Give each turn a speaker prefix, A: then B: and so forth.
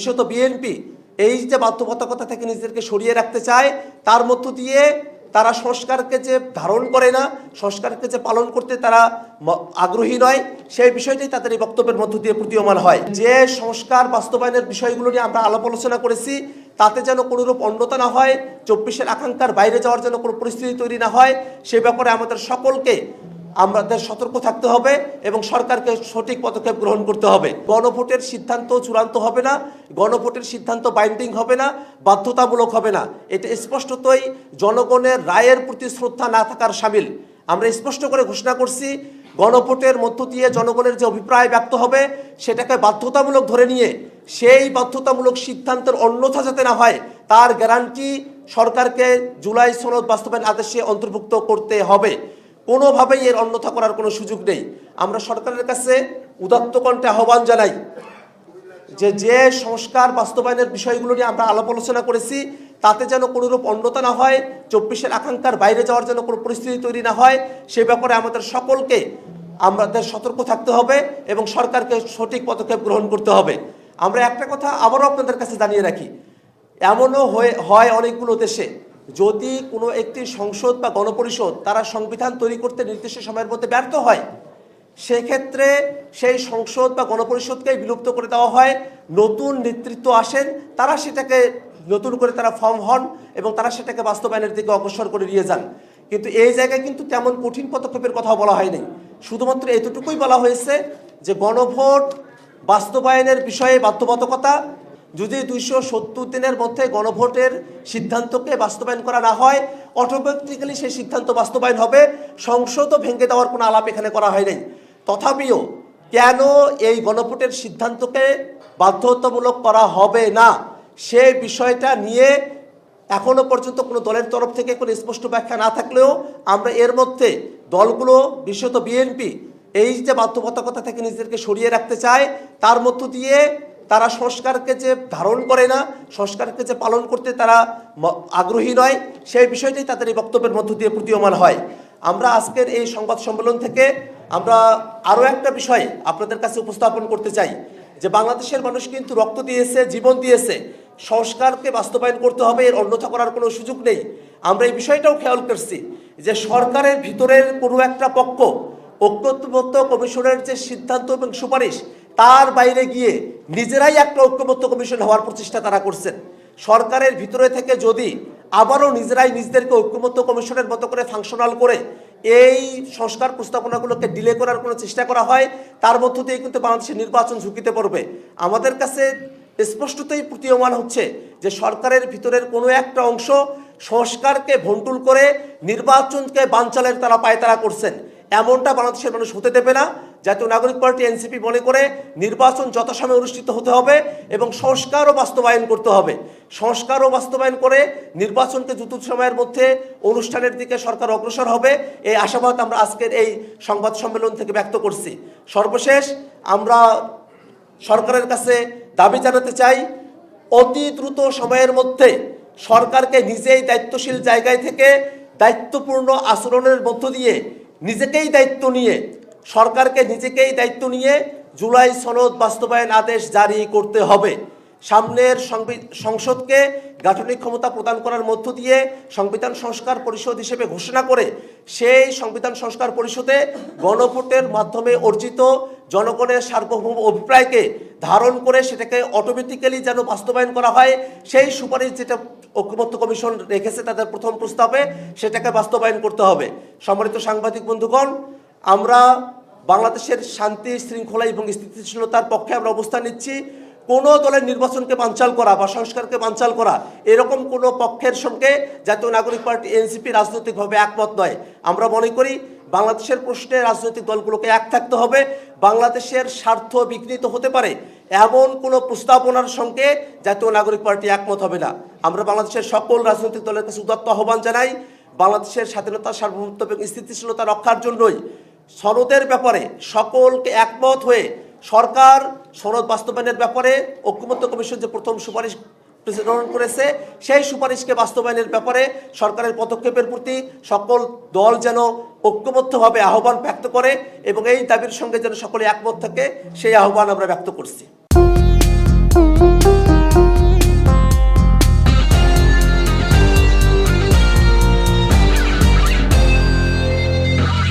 A: বিশেষত বিএনপি এই যে বাধ্যবাধকতা থেকে নিজেদেরকে সরিয়ে রাখতে চায়, তার মধ্য দিয়ে তারা সংস্কারকে যে ধারণ করে না, সংস্কারকে যে পালন করতে তারা আগ্রহী নয়, সেই বিষয়টাই তাদের এই বক্তব্যের মধ্য দিয়ে প্রতীয়মান হয়। যে সংস্কার বাস্তবায়নের বিষয়গুলো নিয়ে আমরা আলাপ আলোচনা করেছি, তাতে যেন কোনোরূপ অন্যতা না হয়, চব্বিশের আকাঙ্ক্ষার বাইরে যাওয়ার যেন কোনো পরিস্থিতি তৈরি না হয়, সে ব্যাপারে আমাদের সকলকে আমাদের সতর্ক থাকতে হবে এবং সরকারকে সঠিক পদক্ষেপ গ্রহণ করতে হবে। গণভোটের সিদ্ধান্ত চূড়ান্ত হবে না, গণভোটের সিদ্ধান্ত বাইন্ডিং হবে না, বাধ্যতামূলক হবে না। এটা স্পষ্টতই জনগণের রায়ের প্রতি শ্রদ্ধা না থাকার সামিল। আমরা স্পষ্ট করে ঘোষণা করছি, গণভোটের মধ্য দিয়ে জনগণের যে অভিপ্রায় ব্যক্ত হবে, সেটাকে বাধ্যতামূলক ধরে নিয়ে, সেই বাধ্যতামূলক সিদ্ধান্তের অন্যথা যাতে না হয়, তার গ্যারান্টি সরকারকে জুলাই সনদ বাস্তবায়ন আদেশে অন্তর্ভুক্ত করতে হবে। কোনোভাবেই এর অন্যথা করার কোনো সুযোগ নেই। আমরা সরকারের কাছে উদাত্ত কণ্ঠে আহ্বান জানাই যে যে সংস্কার বাস্তবায়নের বিষয়গুলো নিয়ে আমরা আলাপ আলোচনা করেছি, তাতে যেন কোনোরূপ অন্যতা না হয়, চব্বিশের আকাঙ্ক্ষার বাইরে যাওয়ার যেন কোনো পরিস্থিতি তৈরি না হয়, সে ব্যাপারে আমাদের সকলকে আমাদের সতর্ক থাকতে হবে এবং সরকারকে সঠিক পদক্ষেপ গ্রহণ করতে হবে। আমরা একটা কথা আবারও আপনাদের কাছে জানিয়ে রাখি, এমনও হয়ে, হয় অনেকগুলো দেশে যদি কোনো একটি সংসদ বা গণপরিষদ তারা সংবিধান তৈরি করতে নির্দিষ্ট সময়ের মধ্যে ব্যর্থ হয়, সেক্ষেত্রে সেই সংসদ বা গণপরিষদকেই বিলুপ্ত করে দেওয়া হয়। নতুন নেতৃত্ব আসেন, তারা সেটাকে নতুন করে তারা ফর্ম হন এবং তারা সেটাকে বাস্তবায়নের দিকে অগ্রসর করে নিয়ে যান। কিন্তু এই জায়গায় কিন্তু তেমন কঠিন পদক্ষেপের কথা বলা হয়নি শুধুমাত্র এতটুকুই বলা হয়েছে যে গণভোট বাস্তবায়নের বিষয়ে বাধ্যবাধকতা যদি দুইশো সত্তর দিনের মধ্যে গণভোটের সিদ্ধান্তকে বাস্তবায়ন করা না হয়, অটোমেটিক্যালি সেই সিদ্ধান্ত বাস্তবায়ন হবে। সংসদও ভেঙে দেওয়ার কোনো আলাপ এখানে করা হয় নাই। তথাপিও কেন এই গণভোটের সিদ্ধান্তকে বাধ্যতামূলক করা হবে না? সে বিষয়টা নিয়ে এখনও পর্যন্ত কোনো দলের তরফ থেকে কোনো স্পষ্ট ব্যাখ্যা না থাকলেও আমরা এর মধ্যে দলগুলো, বিশেষত বিএনপি, এই যে বাধ্যবাধকতা থেকে নিজেদেরকে সরিয়ে রাখতে চায়, তার মধ্য দিয়ে তারা সংস্কারকে যে ধারণ করে না, সংস্কারকে যে পালন করতে তারা আগ্রহী নয়, সেই বিষয়টাই তাদের এই বক্তব্যের মধ্য দিয়ে প্রতীয়মান হয়। আমরা আজকের এই সংবাদ সম্মেলন থেকে আমরা আরও একটা বিষয় আপনাদের কাছে উপস্থাপন করতে চাই, যে বাংলাদেশের মানুষ কিন্তু রক্ত দিয়েছে, জীবন দিয়েছে, সংস্কারকে বাস্তবায়ন করতে হবে, এর অন্যথা করার কোনো সুযোগ নেই। আমরা এই বিষয়টাও খেয়াল করছি, যে সরকারের ভিতরের কোনো একটা পক্ষ, ঐক্যবদ্ধ কমিশনের যে সিদ্ধান্ত এবং সুপারিশ তার বাইরে গিয়ে নিজেরাই একটা ঐক্যবদ্ধ কমিশন হওয়ার প্রচেষ্টা তারা করছেন। সরকারের ভিতরে থেকে যদি আবারও নিজেরাই নিজেদেরকে ঐক্যবদ্ধ কমিশনের মতো করে ফাংশনাল করে এই সংস্কার প্রস্তাবনাগুলোকে ডিলে করার কোনো চেষ্টা করা হয়, তার মধ্য দিয়ে কিন্তু বাংলাদেশের নির্বাচন ঝুঁকিতে পড়বে। আমাদের কাছে স্পষ্টতই প্রতীয়মান হচ্ছে যে সরকারের ভিতরের কোনো একটা অংশ সংস্কারকে ভন্টুল করে নির্বাচনকে বানচালের তারা পায়তারা করছেন। এমনটা বাংলাদেশের মানুষ হতে দেবে না। জাতীয় নাগরিক পার্টি, এনসিপি মনে করে নির্বাচন যথাসময়ে অনুষ্ঠিত হতে হবে এবং সংস্কারও বাস্তবায়ন করতে হবে। সংস্কারও বাস্তবায়ন করে নির্বাচনকে দ্রুত সময়ের মধ্যে অনুষ্ঠানের দিকে সরকার অগ্রসর হবে। এই আশাবাদ আমরা আজকের এই সংবাদ সম্মেলন থেকে ব্যক্ত করছি। সর্বশেষ আমরা সরকারের কাছে দাবি জানাতে চাই, অতি দ্রুত সময়ের মধ্যে সরকারকে নিজেই দায়িত্বশীল জায়গায় থেকে দায়িত্বপূর্ণ আচরণের মধ্য দিয়ে নিজেকেই দায়িত্ব নিয়ে সরকারকে নিজেকেই দায়িত্ব নিয়ে জুলাই সনদ বাস্তবায়ন আদেশ জারি করতে হবে। সামনের সংসদকে গাঠনিক ক্ষমতা প্রদান করার মধ্য দিয়ে সংবিধান সংস্কার পরিষদ হিসেবে ঘোষণা করে সেই সংবিধান সংস্কার পরিষদে গণভোটের মাধ্যমে অর্জিত জনগণের সার্বভৌম অভিপ্রায়কে ধারণ করে সেটাকে অটোমেটিক্যালি যেন বাস্তবায়ন করা হয়, সেই সুপারিশ যেটা ঐক্যমত্য কমিশন রেখেছে তাদের প্রথম প্রস্তাবে, সেটাকে বাস্তবায়ন করতে হবে। সম্মানিত সাংবাদিক বন্ধুগণ, আমরা বাংলাদেশের শান্তি, শৃঙ্খলা এবং স্থিতিশীলতার পক্ষে আমরা অবস্থান নিচ্ছি। কোনো দলের নির্বাচনকে বানচাল করা বা সংস্কারকে বানচাল করা, এরকম কোনো পক্ষের সঙ্গে জাতীয় নাগরিক পার্টি, এনসিপি রাজনৈতিকভাবে একমত নয়। আমরা মনে করি, বাংলাদেশের প্রশ্নে রাজনৈতিক দলগুলোকে এক থাকতে হবে। বাংলাদেশের স্বার্থ বিঘ্নিত হতে পারে। এমন কোনো প্রস্তাবনার সঙ্গে জাতীয় নাগরিক পার্টি একমত হবে না। আমরা বাংলাদেশের সকল রাজনৈতিক দলের কাছে উদাত্ত আহ্বান জানাই, বাংলাদেশের স্বাধীনতা, সার্বভৌমত্ব এবং স্থিতিশীলতা রক্ষার জন্যই। সনদের ব্যাপারে সকলকে একমত হয়ে সরকার সনদ বাস্তবায়নের ব্যাপারে ঐক্যমত্য কমিশন যে প্রথম সুপারিশ গ্রহণ করেছে, সেই সুপারিশকে বাস্তবায়নের ব্যাপারে সরকারের পদক্ষেপের প্রতি সকল দল যেন ঐক্যবদ্ধভাবে আহ্বান ব্যক্ত করে এবং এই দাবির সঙ্গে যেন সকলে একমত থাকে, সেই আহ্বান আমরা ব্যক্ত করছি।